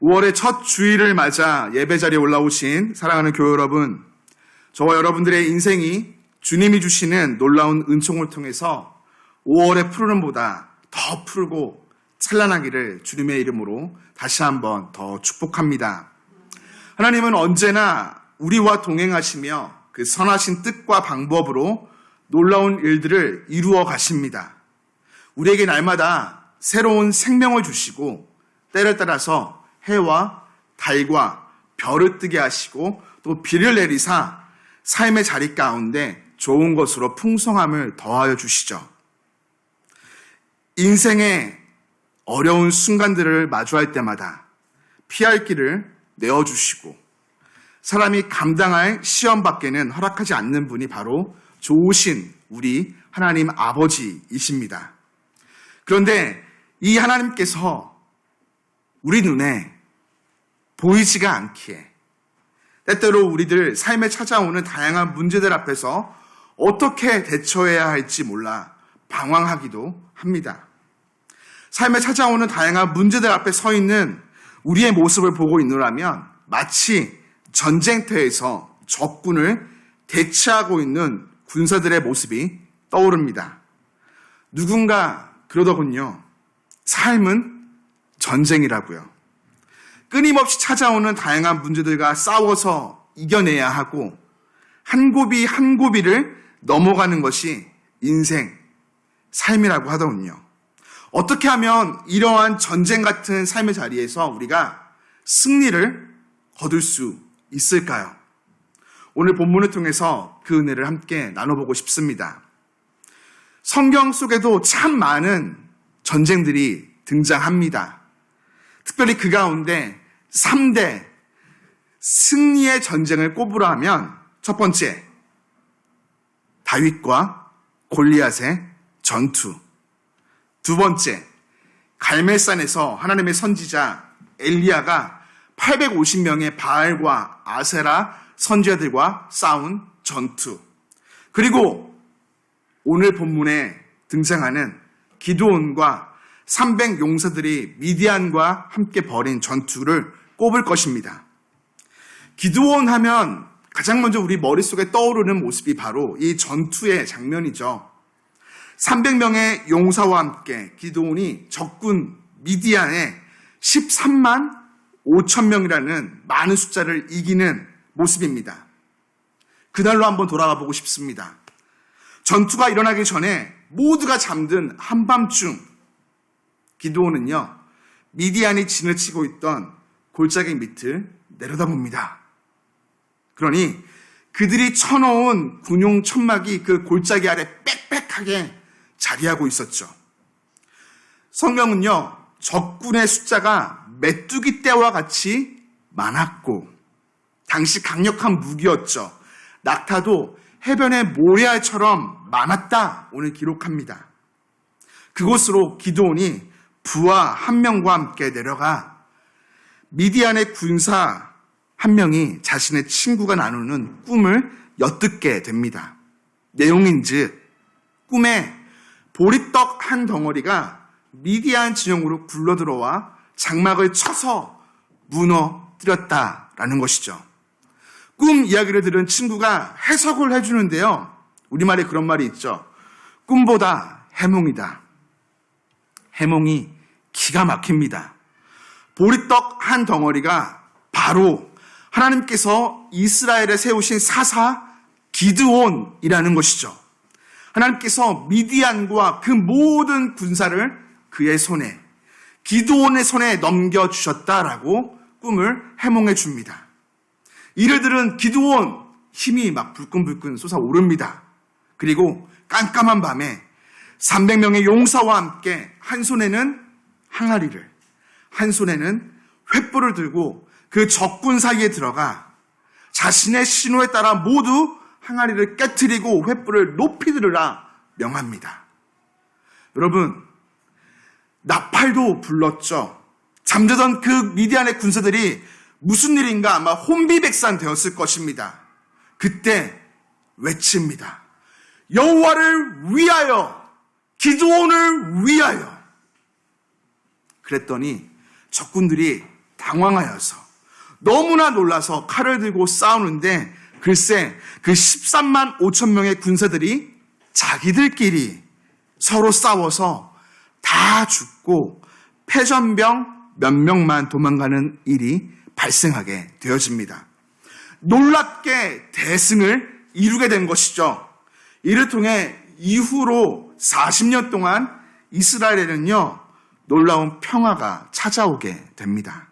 5월의 첫 주일을 맞아 예배 자리에 올라오신 사랑하는 교회 여러분, 저와 여러분들의 인생이 주님이 주시는 놀라운 은총을 통해서 5월의 푸르름보다 더 푸르고 찬란하기를 주님의 이름으로 다시 한번 더 축복합니다. 하나님은 언제나 우리와 동행하시며 그 선하신 뜻과 방법으로 놀라운 일들을 이루어 가십니다. 우리에게 날마다 새로운 생명을 주시고 때를 따라서 해와 달과 별을 뜨게 하시고 또 비를 내리사 삶의 자리 가운데 좋은 것으로 풍성함을 더하여 주시죠. 인생의 어려운 순간들을 마주할 때마다 피할 길을 내어주시고 사람이 감당할 시험 밖에는 허락하지 않는 분이 바로 좋으신 우리 하나님 아버지이십니다. 그런데 이 하나님께서 우리 눈에 보이지가 않기에 때때로 우리들 삶에 찾아오는 다양한 문제들 앞에서 어떻게 대처해야 할지 몰라 방황하기도 합니다. 삶에 찾아오는 다양한 문제들 앞에 서 있는 우리의 모습을 보고 있노라면 마치 전쟁터에서 적군을 대치하고 있는 군사들의 모습이 떠오릅니다. 누군가 그러더군요. 삶은 전쟁이라고요. 끊임없이 찾아오는 다양한 문제들과 싸워서 이겨내야 하고 한 고비 한 고비를 넘어가는 것이 인생, 삶이라고 하더군요. 어떻게 하면 이러한 전쟁 같은 삶의 자리에서 우리가 승리를 거둘 수 있을까요? 오늘 본문을 통해서 그 은혜를 함께 나눠보고 싶습니다. 성경 속에도 참 많은 전쟁들이 등장합니다. 특별히 그 가운데 3대 승리의 전쟁을 꼽으라 하면 첫 번째, 다윗과 골리앗의 전투. 두 번째, 갈멜산에서 하나님의 선지자 엘리야가 850명의 바알과 아세라 선지자들과 싸운 전투. 그리고 오늘 본문에 등장하는 기도원과 300 용사들이 미디안과 함께 벌인 전투를 꼽을 것입니다. 기도원 하면 가장 먼저 우리 머릿속에 떠오르는 모습이 바로 이 전투의 장면이죠. 300명의 용사와 함께 기도원이 적군 미디안의 13만 5천 명이라는 많은 숫자를 이기는 모습입니다. 그날로 한번 돌아가 보고 싶습니다. 전투가 일어나기 전에 모두가 잠든 한밤중 기도원은요 미디안이 진을 치고 있던 골짜기 밑을 내려다봅니다. 그러니 그들이 쳐놓은 군용 천막이 그 골짜기 아래 빽빽하게 자리하고 있었죠. 성경은요, 적군의 숫자가 메뚜기 떼와 같이 많았고, 당시 강력한 무기였죠. 낙타도 해변의 모래알처럼 많았다. 오늘 기록합니다. 그곳으로 기도원이 부하 한 명과 함께 내려가 미디안의 군사 한 명이 자신의 친구가 나누는 꿈을 엿듣게 됩니다. 내용인즉 꿈에 보리떡 한 덩어리가 미디안 진영으로 굴러 들어와 장막을 쳐서 무너뜨렸다라는 것이죠. 꿈 이야기를 들은 친구가 해석을 해주는데요. 우리말에 그런 말이 있죠. 꿈보다 해몽이다. 해몽이 기가 막힙니다. 보리떡 한 덩어리가 바로 하나님께서 이스라엘에 세우신 사사 기드온이라는 것이죠. 하나님께서 미디안과 그 모든 군사를 그의 손에 기드온의 손에 넘겨 주셨다라고 꿈을 해몽해 줍니다. 이를 들은 기드온 힘이 막 불끈불끈 솟아오릅니다. 그리고 깜깜한 밤에 300명의 용사와 함께 한 손에는 항아리를 한 손에는 횃불을 들고 그 적군 사이에 들어가 자신의 신호에 따라 모두 항아리를 깨뜨리고 횃불을 높이 들으라 명합니다. 여러분, 나팔도 불렀죠. 잠자던 그 미디안의 군사들이 무슨 일인가 아마 혼비백산 되었을 것입니다. 그때 외칩니다. 여호와를 위하여, 기도원을 위하여. 그랬더니 적군들이 다 당황하여서 너무나 놀라서 칼을 들고 싸우는데 글쎄 그 13만 5천 명의 군사들이 자기들끼리 서로 싸워서 다 죽고 패전병 몇 명만 도망가는 일이 발생하게 되어집니다. 놀랍게 대승을 이루게 된 것이죠. 이를 통해 이후로 40년 동안 이스라엘에는요, 놀라운 평화가 찾아오게 됩니다.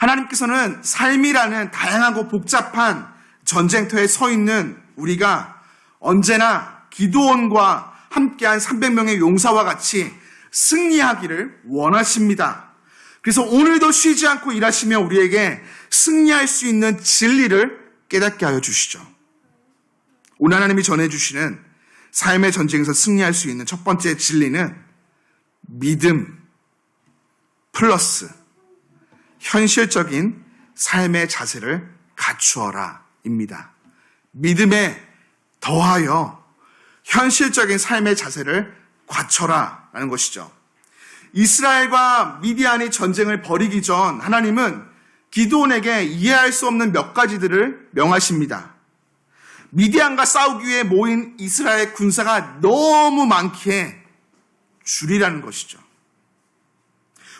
하나님께서는 삶이라는 다양하고 복잡한 전쟁터에 서 있는 우리가 언제나 기도원과 함께한 300명의 용사와 같이 승리하기를 원하십니다. 그래서 오늘도 쉬지 않고 일하시며 우리에게 승리할 수 있는 진리를 깨닫게 하여 주시죠. 오늘 하나님이 전해주시는 삶의 전쟁에서 승리할 수 있는 첫 번째 진리는 믿음 플러스 현실적인 삶의 자세를 갖추어라 입니다. 믿음에 더하여 현실적인 삶의 자세를 갖춰라 라는 것이죠. 이스라엘과 미디안이 전쟁을 벌이기 전 하나님은 기도원에게 이해할 수 없는 몇 가지들을 명하십니다. 미디안과 싸우기 위해 모인 이스라엘 군사가 너무 많기에 줄이라는 것이죠.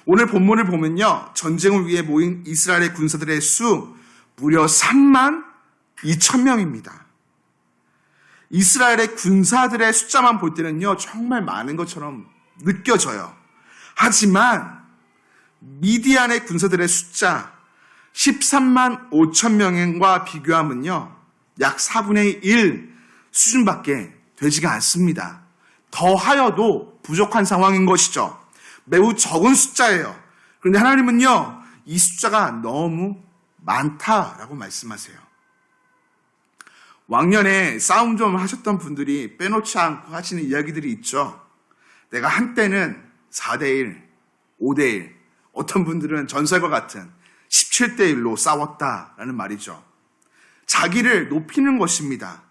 오늘 본문을 보면요. 전쟁을 위해 모인 이스라엘의 군사들의 수 무려 3만 2천 명입니다. 이스라엘의 군사들의 숫자만 볼 때는요. 정말 많은 것처럼 느껴져요. 하지만 미디안의 군사들의 숫자 13만 5천 명과 비교하면요. 약 4분의 1 수준밖에 되지가 않습니다. 더하여도 부족한 상황인 것이죠. 매우 적은 숫자예요. 그런데 하나님은요, 이 숫자가 너무 많다라고 말씀하세요. 왕년에 싸움 좀 하셨던 분들이 빼놓지 않고 하시는 이야기들이 있죠. 내가 한때는 4대1, 5대1, 어떤 분들은 전설과 같은 17대1로 싸웠다라는 말이죠. 자기를 높이는 것입니다.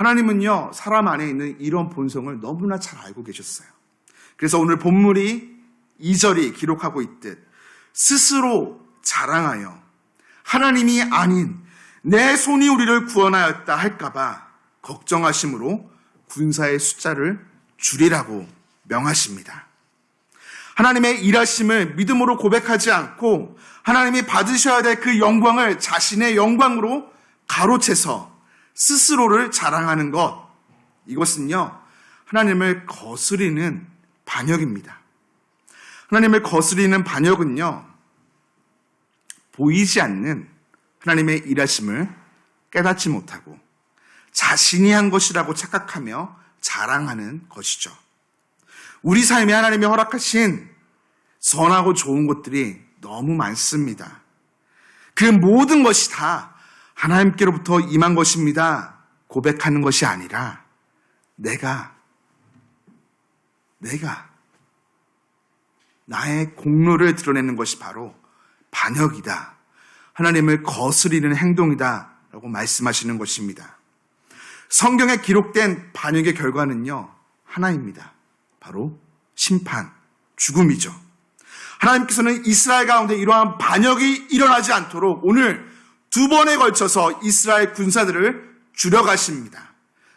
하나님은요, 사람 안에 있는 이런 본성을 너무나 잘 알고 계셨어요. 그래서 오늘 본물이 2절이 기록하고 있듯 스스로 자랑하여 하나님이 아닌 내 손이 우리를 구원하였다 할까봐 걱정하심으로 군사의 숫자를 줄이라고 명하십니다. 하나님의 일하심을 믿음으로 고백하지 않고 하나님이 받으셔야 될 그 영광을 자신의 영광으로 가로채서 스스로를 자랑하는 것. 이것은요, 하나님을 거스리는 반역입니다. 하나님을 거스리는 반역은요, 보이지 않는 하나님의 일하심을 깨닫지 못하고 자신이 한 것이라고 착각하며 자랑하는 것이죠. 우리 삶에 하나님이 허락하신 선하고 좋은 것들이 너무 많습니다. 그 모든 것이 다 하나님께로부터 임한 것입니다. 고백하는 것이 아니라 내가, 내가 나의 공로를 드러내는 것이 바로 반역이다. 하나님을 거스리는 행동이다. 라고 말씀하시는 것입니다. 성경에 기록된 반역의 결과는요, 하나입니다. 바로 심판, 죽음이죠. 하나님께서는 이스라엘 가운데 이러한 반역이 일어나지 않도록 오늘 두 번에 걸쳐서 이스라엘 군사들을 줄여가십니다.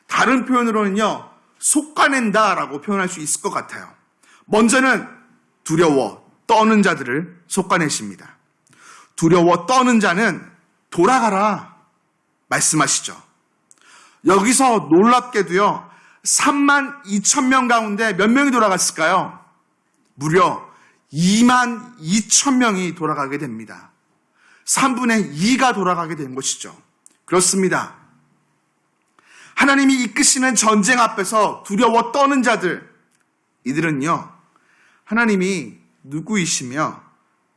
다른 표현으로는요, 속가낸다 라고 표현할 수 있을 것 같아요. 먼저는 두려워 떠는 자들을 속가내십니다. 두려워 떠는 자는 돌아가라 말씀하시죠. 여기서 놀랍게도요, 3만 2천 명 가운데 몇 명이 돌아갔을까요? 무려 2만 2천 명이 돌아가게 됩니다. 3분의 2가 돌아가게 된 것이죠. 그렇습니다. 하나님이 이끄시는 전쟁 앞에서 두려워 떠는 자들, 이들은요, 하나님이 누구이시며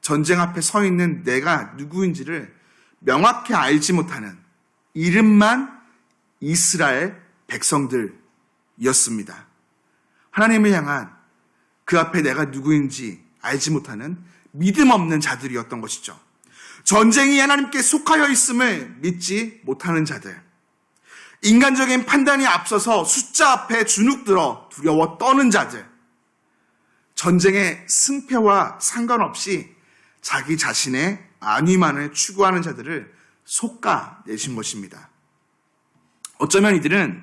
전쟁 앞에 서 있는 내가 누구인지를 명확히 알지 못하는 이름만 이스라엘 백성들이었습니다. 하나님을 향한 그 앞에 내가 누구인지 알지 못하는 믿음 없는 자들이었던 것이죠. 전쟁이 하나님께 속하여 있음을 믿지 못하는 자들. 인간적인 판단이 앞서서 숫자 앞에 주눅 들어 두려워 떠는 자들. 전쟁의 승패와 상관없이 자기 자신의 안위만을 추구하는 자들을 속아내신 것입니다. 어쩌면 이들은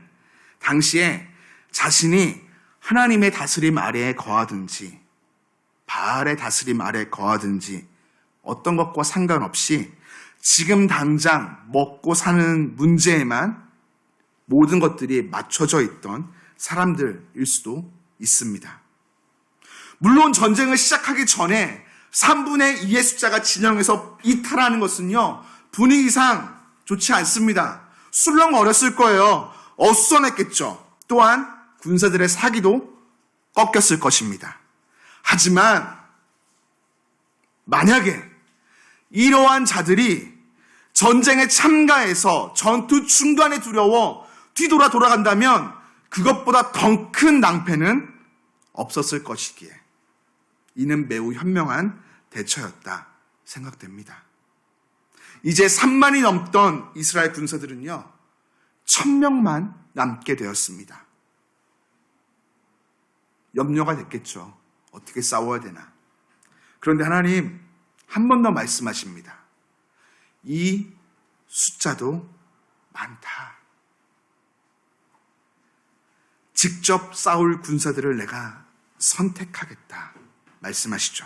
당시에 자신이 하나님의 다스림 아래에 거하든지 바알의 다스림 아래에 거하든지 어떤 것과 상관없이 지금 당장 먹고 사는 문제에만 모든 것들이 맞춰져 있던 사람들일 수도 있습니다. 물론 전쟁을 시작하기 전에 3분의 2의 숫자가 진영에서 이탈하는 것은요, 분위기상 좋지 않습니다. 술렁 어렸을 거예요. 어수선했겠죠. 또한 군사들의 사기도 꺾였을 것입니다. 하지만, 만약에 이러한 자들이 전쟁에 참가해서 전투 중간에 두려워 뒤돌아 돌아간다면 그것보다 더 큰 낭패는 없었을 것이기에 이는 매우 현명한 대처였다 생각됩니다. 이제 3만이 넘던 이스라엘 군사들은요, 1000명만 남게 되었습니다. 염려가 됐겠죠. 어떻게 싸워야 되나. 그런데 하나님 한 번 더 말씀하십니다. 이 숫자도 많다. 직접 싸울 군사들을 내가 선택하겠다. 말씀하시죠.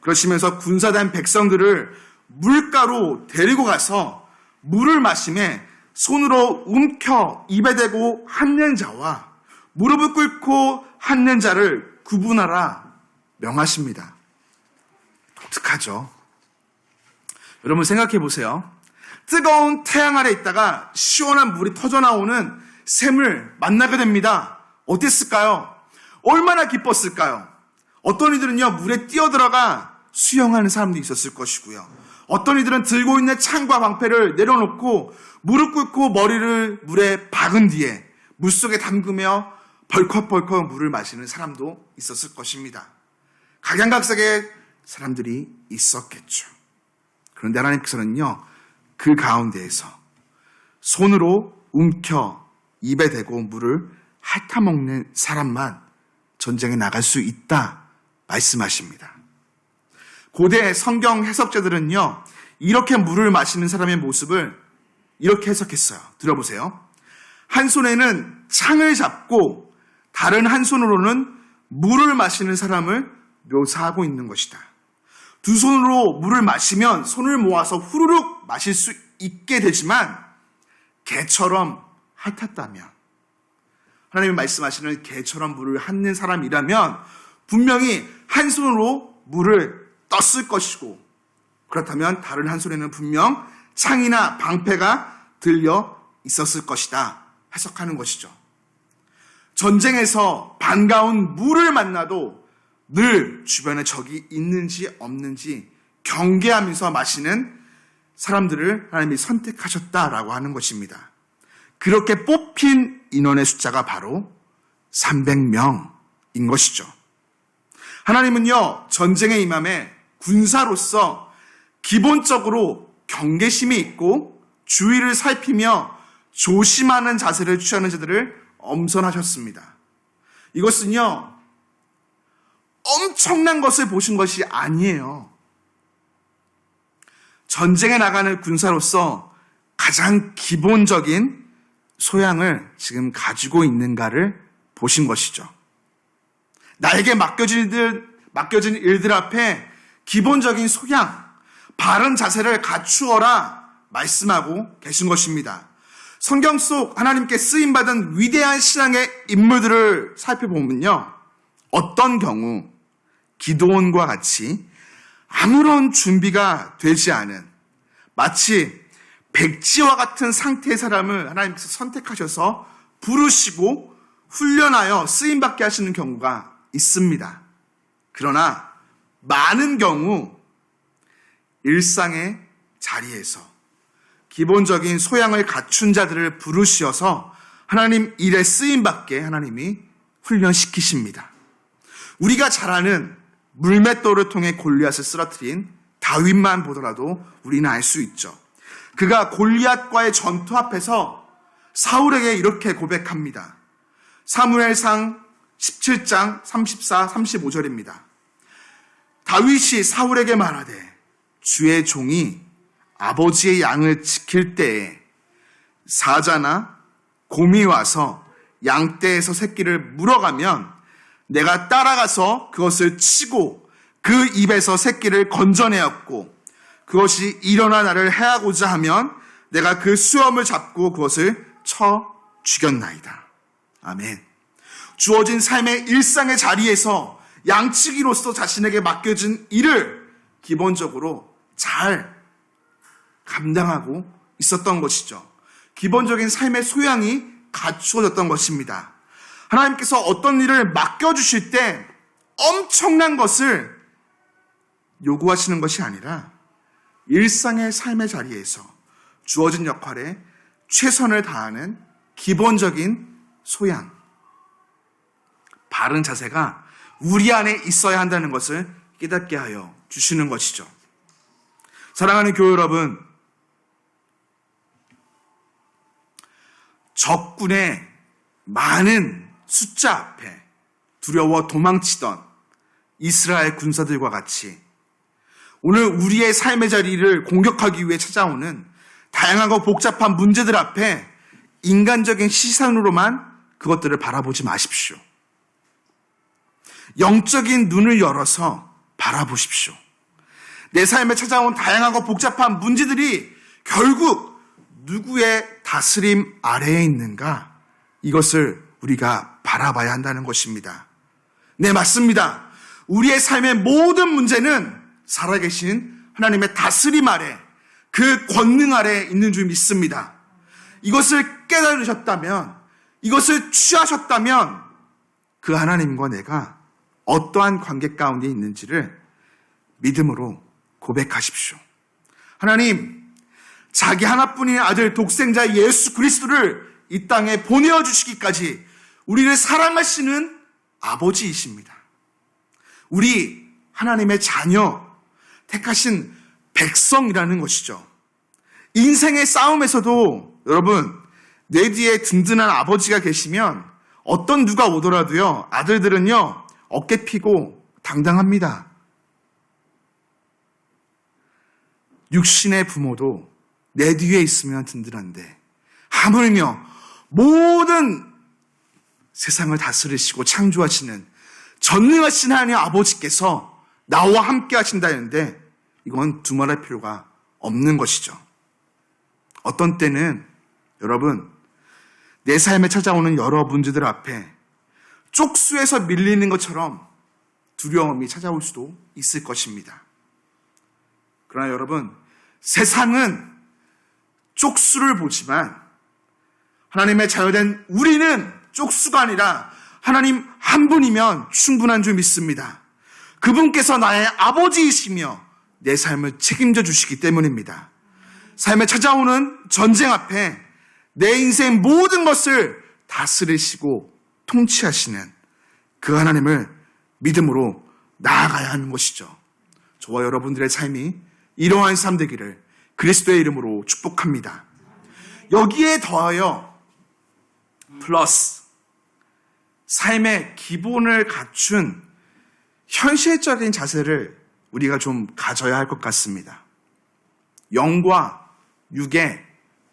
그러시면서 군사단 백성들을 물가로 데리고 가서 물을 마심에 손으로 움켜 입에 대고 앉는 자와 무릎을 꿇고 앉는 자를 구분하라 명하십니다. 독특하죠. 여러분 생각해 보세요. 뜨거운 태양 아래 있다가 시원한 물이 터져 나오는 샘을 만나게 됩니다. 어땠을까요? 얼마나 기뻤을까요? 어떤 이들은요, 물에 뛰어들어가 수영하는 사람도 있었을 것이고요. 어떤 이들은 들고 있는 창과 방패를 내려놓고 무릎 꿇고 머리를 물에 박은 뒤에 물속에 담그며 벌컥벌컥 물을 마시는 사람도 있었을 것입니다. 각양각색의 사람들이 있었겠죠. 그런데 하나님께서는요, 그 가운데에서 손으로 움켜 입에 대고 물을 핥아먹는 사람만 전쟁에 나갈 수 있다 말씀하십니다. 고대 성경 해석자들은요, 이렇게 물을 마시는 사람의 모습을 이렇게 해석했어요. 들어보세요. 한 손에는 창을 잡고 다른 한 손으로는 물을 마시는 사람을 묘사하고 있는 것이다. 두 손으로 물을 마시면 손을 모아서 후루룩 마실 수 있게 되지만 개처럼 핥았다면 하나님이 말씀하시는 개처럼 물을 핥는 사람이라면 분명히 한 손으로 물을 떴을 것이고 그렇다면 다른 한 손에는 분명 창이나 방패가 들려 있었을 것이다 해석하는 것이죠. 전쟁에서 반가운 물을 만나도 늘 주변에 적이 있는지 없는지 경계하면서 마시는 사람들을 하나님이 선택하셨다라고 하는 것입니다. 그렇게 뽑힌 인원의 숫자가 바로 300명인 것이죠. 하나님은요, 전쟁의 임함에 군사로서 기본적으로 경계심이 있고 주의를 살피며 조심하는 자세를 취하는 자들을 엄선하셨습니다. 이것은요, 엄청난 것을 보신 것이 아니에요. 전쟁에 나가는 군사로서 가장 기본적인 소양을 지금 가지고 있는가를 보신 것이죠. 나에게 맡겨진 일들, 맡겨진 일들 앞에 기본적인 소양, 바른 자세를 갖추어라 말씀하고 계신 것입니다. 성경 속 하나님께 쓰임받은 위대한 신앙의 인물들을 살펴보면요. 어떤 경우 기도원과 같이 아무런 준비가 되지 않은 마치 백지와 같은 상태의 사람을 하나님께서 선택하셔서 부르시고 훈련하여 쓰임받게 하시는 경우가 있습니다. 그러나 많은 경우 일상의 자리에서 기본적인 소양을 갖춘 자들을 부르시어서 하나님 일에 쓰임받게 하나님이 훈련시키십니다. 우리가 잘 아는 물맷돌을 통해 골리앗을 쓰러뜨린 다윗만 보더라도 우리는 알 수 있죠. 그가 골리앗과의 전투 앞에서 사울에게 이렇게 고백합니다. 사무엘상 17장 34, 35절입니다. 다윗이 사울에게 말하되 주의 종이 아버지의 양을 지킬 때에 사자나 곰이 와서 양떼에서 새끼를 물어가면 내가 따라가서 그것을 치고 그 입에서 새끼를 건져내었고 그것이 일어나 나를 해하고자 하면 내가 그 수염을 잡고 그것을 쳐 죽였나이다. 아멘. 주어진 삶의 일상의 자리에서 양치기로서 자신에게 맡겨진 일을 기본적으로 잘 감당하고 있었던 것이죠. 기본적인 삶의 소양이 갖추어졌던 것입니다. 하나님께서 어떤 일을 맡겨주실 때 엄청난 것을 요구하시는 것이 아니라 일상의 삶의 자리에서 주어진 역할에 최선을 다하는 기본적인 소양, 바른 자세가 우리 안에 있어야 한다는 것을 깨닫게 하여 주시는 것이죠. 사랑하는 교회 여러분, 적군의 많은 숫자 앞에 두려워 도망치던 이스라엘 군사들과 같이 오늘 우리의 삶의 자리를 공격하기 위해 찾아오는 다양하고 복잡한 문제들 앞에 인간적인 시선으로만 그것들을 바라보지 마십시오. 영적인 눈을 열어서 바라보십시오. 내 삶에 찾아온 다양하고 복잡한 문제들이 결국 누구의 다스림 아래에 있는가? 이것을 우리가 바라봐야 한다는 것입니다. 네, 맞습니다. 우리의 삶의 모든 문제는 살아계신 하나님의 다스림 아래, 그 권능 아래 있는 줄 믿습니다. 이것을 깨달으셨다면, 이것을 취하셨다면, 그 하나님과 내가 어떠한 관계 가운데 있는지를 믿음으로 고백하십시오. 하나님, 자기 하나뿐인 아들 독생자 예수 그리스도를 이 땅에 보내어 주시기까지 우리를 사랑하시는 아버지이십니다. 우리 하나님의 자녀, 택하신 백성이라는 것이죠. 인생의 싸움에서도 여러분, 내 뒤에 든든한 아버지가 계시면 어떤 누가 오더라도요, 아들들은요, 어깨 피고 당당합니다. 육신의 부모도 내 뒤에 있으면 든든한데, 하물며 모든 세상을 다스리시고 창조하시는 전능하신 하나님 아버지께서 나와 함께 하신다 했는데, 이건 두말할 필요가 없는 것이죠. 어떤 때는 여러분, 내 삶에 찾아오는 여러 문제들 앞에 쪽수에서 밀리는 것처럼 두려움이 찾아올 수도 있을 것입니다. 그러나 여러분, 세상은 쪽수를 보지만 하나님의 자유된 우리는 쪽수가 아니라 하나님 한 분이면 충분한 줄 믿습니다. 그분께서 나의 아버지이시며 내 삶을 책임져 주시기 때문입니다. 삶에 찾아오는 전쟁 앞에 내 인생 모든 것을 다스리시고 통치하시는 그 하나님을 믿음으로 나아가야 하는 것이죠. 저와 여러분들의 삶이 이러한 삶 되기를 그리스도의 이름으로 축복합니다. 여기에 더하여 플러스 삶의 기본을 갖춘 현실적인 자세를 우리가 좀 가져야 할 것 같습니다. 영과 육의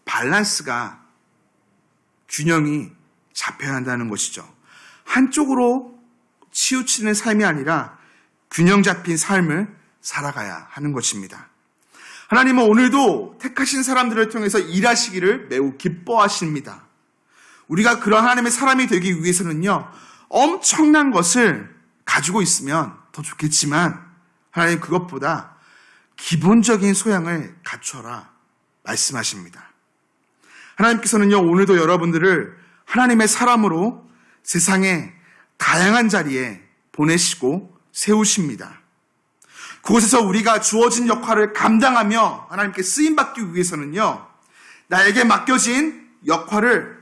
밸런스가 균형이 잡혀야 한다는 것이죠. 한쪽으로 치우치는 삶이 아니라 균형 잡힌 삶을 살아가야 하는 것입니다. 하나님은 오늘도 택하신 사람들을 통해서 일하시기를 매우 기뻐하십니다. 우리가 그런 하나님의 사람이 되기 위해서는요, 엄청난 것을 가지고 있으면 더 좋겠지만, 하나님 그것보다 기본적인 소양을 갖춰라 말씀하십니다. 하나님께서는요, 오늘도 여러분들을 하나님의 사람으로 세상의 다양한 자리에 보내시고 세우십니다. 그곳에서 우리가 주어진 역할을 감당하며 하나님께 쓰임받기 위해서는요, 나에게 맡겨진 역할을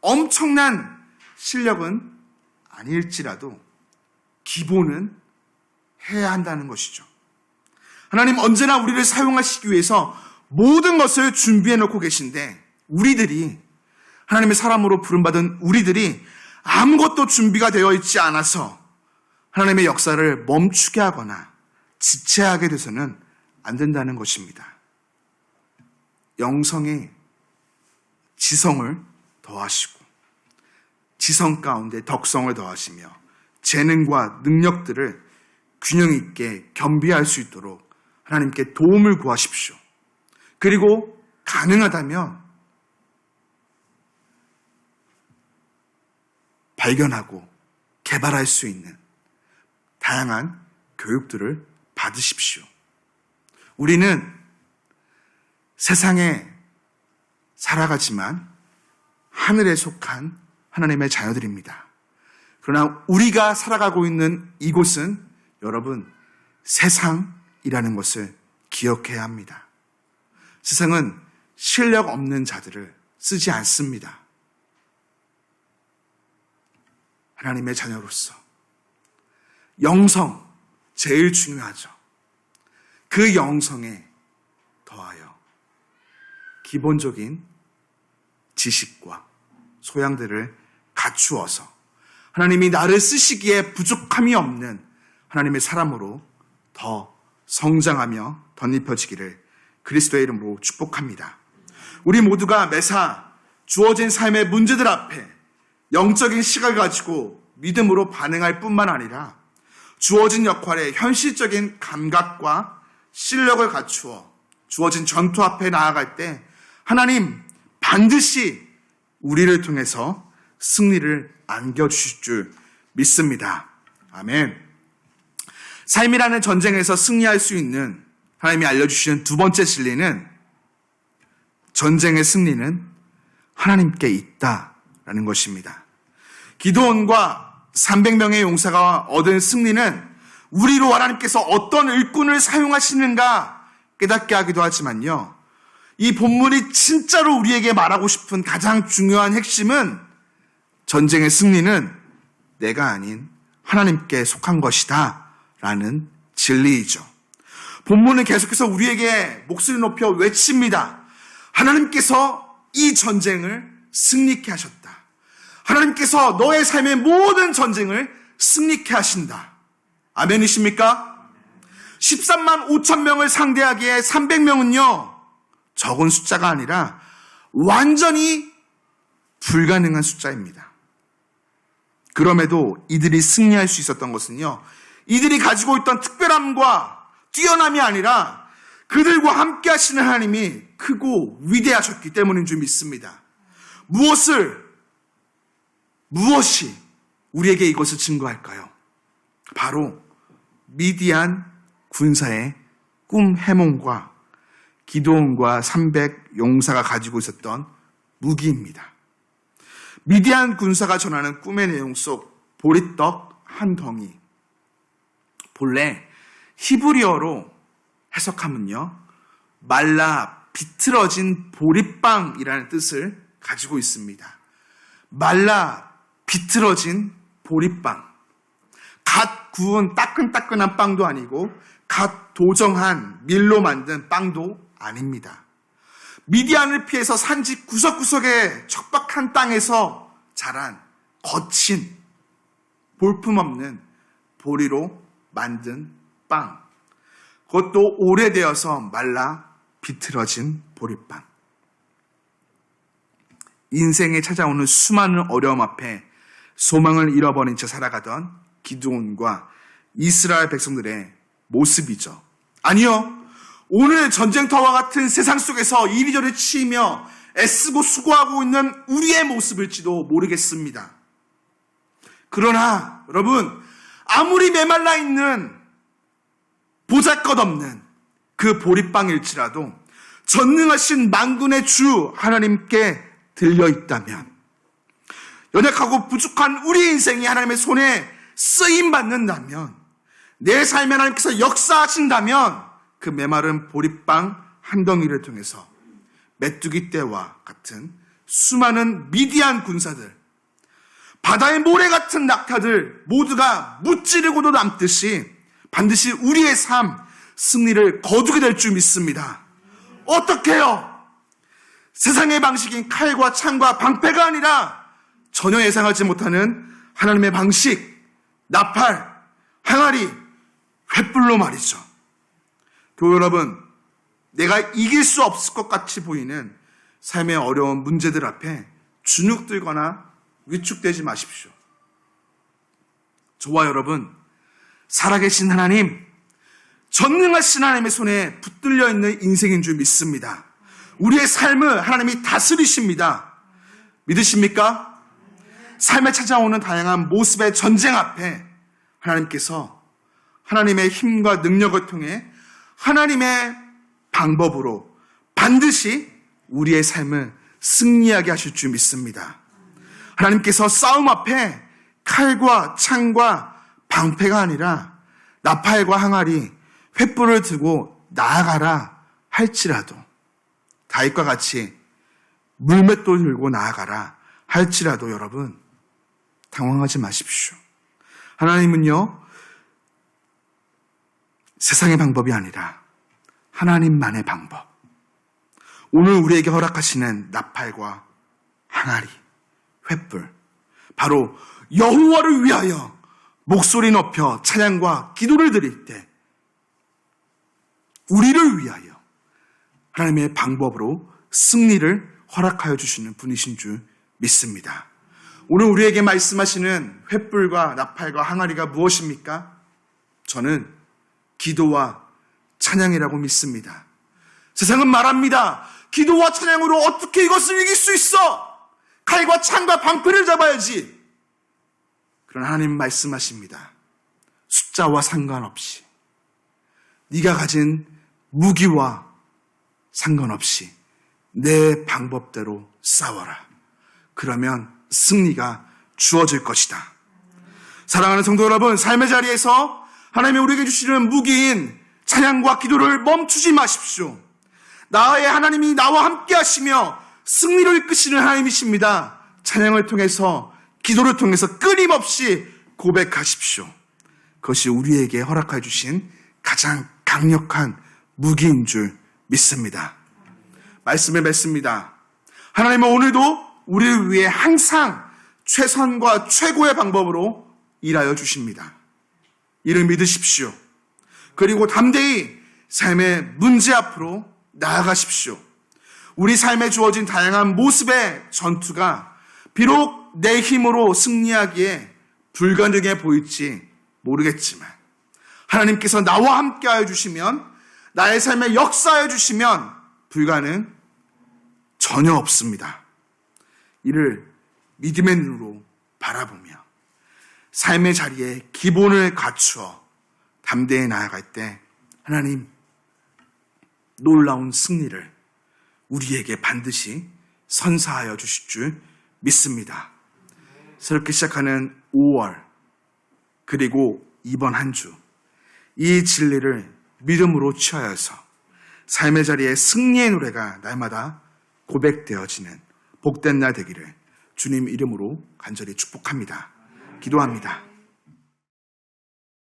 엄청난 실력은 아닐지라도 기본은 해야 한다는 것이죠. 하나님 언제나 우리를 사용하시기 위해서 모든 것을 준비해 놓고 계신데, 우리들이, 하나님의 사람으로 부름받은 우리들이 아무것도 준비가 되어 있지 않아서 하나님의 역사를 멈추게 하거나 지체하게 돼서는 안 된다는 것입니다. 영성에 지성을 더하시고 지성 가운데 덕성을 더하시며 재능과 능력들을 균형 있게 겸비할 수 있도록 하나님께 도움을 구하십시오. 그리고 가능하다면 발견하고 개발할 수 있는 다양한 교육들을 받으십시오. 우리는 세상에 살아가지만 하늘에 속한 하나님의 자녀들입니다. 그러나 우리가 살아가고 있는 이곳은 여러분 세상이라는 것을 기억해야 합니다. 세상은 실력 없는 자들을 쓰지 않습니다. 하나님의 자녀로서 영성 제일 중요하죠. 그 영성에 더하여 기본적인 지식과 소양들을 갖추어서 하나님이 나를 쓰시기에 부족함이 없는 하나님의 사람으로 더 성장하며 덧입혀지기를 그리스도의 이름으로 축복합니다. 우리 모두가 매사 주어진 삶의 문제들 앞에 영적인 시각을 가지고 믿음으로 반응할 뿐만 아니라 주어진 역할에 현실적인 감각과 실력을 갖추어 주어진 전투 앞에 나아갈 때 하나님 반드시 우리를 통해서 승리를 안겨주실 줄 믿습니다. 아멘. 삶이라는 전쟁에서 승리할 수 있는 하나님이 알려주시는 두 번째 진리는 전쟁의 승리는 하나님께 있다라는 것입니다. 기도원과 300명의 용사가 얻은 승리는 우리로 하나님께서 어떤 일꾼을 사용하시는가 깨닫게 하기도 하지만요. 이 본문이 진짜로 우리에게 말하고 싶은 가장 중요한 핵심은 전쟁의 승리는 내가 아닌 하나님께 속한 것이다. 라는 진리이죠. 본문은 계속해서 우리에게 목소리 높여 외칩니다. 하나님께서 이 전쟁을 승리케 하셨다. 하나님께서 너의 삶의 모든 전쟁을 승리케 하신다. 아멘이십니까? 13만 5천 명을 상대하기에 300명은요, 적은 숫자가 아니라 완전히 불가능한 숫자입니다. 그럼에도 이들이 승리할 수 있었던 것은요, 이들이 가지고 있던 특별함과 뛰어남이 아니라 그들과 함께 하시는 하나님이 크고 위대하셨기 때문인 줄 믿습니다. 무엇을, 무엇이 우리에게 이것을 증거할까요? 바로 미디안 군사의 꿈 해몽과 기도원과 300 용사가 가지고 있었던 무기입니다. 미디안 군사가 전하는 꿈의 내용 속 보리떡 한 덩이, 본래 히브리어로 해석하면요. 말라 비틀어진 보리빵이라는 뜻을 가지고 있습니다. 말라 비틀어진 보리빵. 갓 구운 따끈따끈한 빵도 아니고 갓 도정한 밀로 만든 빵도 아닙니다. 미디안을 피해서 산지 구석구석의 척박한 땅에서 자란 거친 볼품없는 보리로 만든 빵. 그것도 오래되어서 말라 비틀어진 보리빵. 인생에 찾아오는 수많은 어려움 앞에 소망을 잃어버린 채 살아가던 기드온과 이스라엘 백성들의 모습이죠. 아니요. 오늘 전쟁터와 같은 세상 속에서 이리저리 치이며 애쓰고 수고하고 있는 우리의 모습일지도 모르겠습니다. 그러나 여러분 아무리 메말라 있는 보잘것없는 그 보리빵일지라도 전능하신 만군의 주 하나님께 들려 있다면 연약하고 부족한 우리 인생이 하나님의 손에 쓰임 받는다면 내 삶에 하나님께서 역사하신다면 그 메마른 보리빵 한 덩이를 통해서 메뚜기 떼와 같은 수많은 미디안 군사들 바다의 모래 같은 낙타들 모두가 무찌르고도 남듯이 반드시 우리의 삶, 승리를 거두게 될 줄 믿습니다. 어떻게요? 세상의 방식인 칼과 창과 방패가 아니라 전혀 예상하지 못하는 하나님의 방식, 나팔, 항아리, 횃불로 말이죠. 교회 여러분, 내가 이길 수 없을 것 같이 보이는 삶의 어려운 문제들 앞에 주눅들거나 위축되지 마십시오. 저와 여러분, 살아계신 하나님, 전능하신 하나님의 손에 붙들려 있는 인생인 줄 믿습니다. 우리의 삶을 하나님이 다스리십니다. 믿으십니까? 삶에 찾아오는 다양한 모습의 전쟁 앞에 하나님께서 하나님의 힘과 능력을 통해 하나님의 방법으로 반드시 우리의 삶을 승리하게 하실 줄 믿습니다. 하나님께서 싸움 앞에 칼과 창과 방패가 아니라 나팔과 항아리, 횃불을 들고 나아가라 할지라도 다윗과 같이 물맷돌 들고 나아가라 할지라도 여러분 당황하지 마십시오. 하나님은요 세상의 방법이 아니라 하나님만의 방법. 오늘 우리에게 허락하시는 나팔과 항아리, 횃불, 바로 여호와를 위하여 목소리 높여 찬양과 기도를 드릴 때 우리를 위하여 하나님의 방법으로 승리를 허락하여 주시는 분이신 줄 믿습니다. 오늘 우리에게 말씀하시는 횃불과 나팔과 항아리가 무엇입니까? 저는 기도와 찬양이라고 믿습니다. 세상은 말합니다. 기도와 찬양으로 어떻게 이것을 이길 수 있어? 칼과 창과 방패를 잡아야지. 그런 하나님 말씀하십니다. 숫자와 상관없이 네가 가진 무기와 상관없이 내 방법대로 싸워라. 그러면 승리가 주어질 것이다. 사랑하는 성도 여러분, 삶의 자리에서 하나님이 우리에게 주시는 무기인 찬양과 기도를 멈추지 마십시오. 나의 하나님이 나와 함께 하시며 승리를 이끄시는 하나님이십니다. 찬양을 통해서 기도를 통해서 끊임없이 고백하십시오. 그것이 우리에게 허락해 주신 가장 강력한 무기인 줄 믿습니다. 말씀을 맺습니다. 하나님은 오늘도 우리를 위해 항상 최선과 최고의 방법으로 일하여 주십니다. 이를 믿으십시오. 그리고 담대히 삶의 문제 앞으로 나아가십시오. 우리 삶에 주어진 다양한 모습의 전투가 비록 내 힘으로 승리하기에 불가능해 보일지 모르겠지만 하나님께서 나와 함께하여 주시면 나의 삶에 역사하여 주시면 불가능 전혀 없습니다. 이를 믿음의 눈으로 바라보며 삶의 자리에 기본을 갖추어 담대히 나아갈 때 하나님 놀라운 승리를 우리에게 반드시 선사하여 주실 줄 믿습니다. 새롭게 시작하는 5월 그리고 이번 한 주 이 진리를 믿음으로 취하여서 삶의 자리에 승리의 노래가 날마다 고백되어지는 복된 날 되기를 주님 이름으로 간절히 축복합니다. 기도합니다.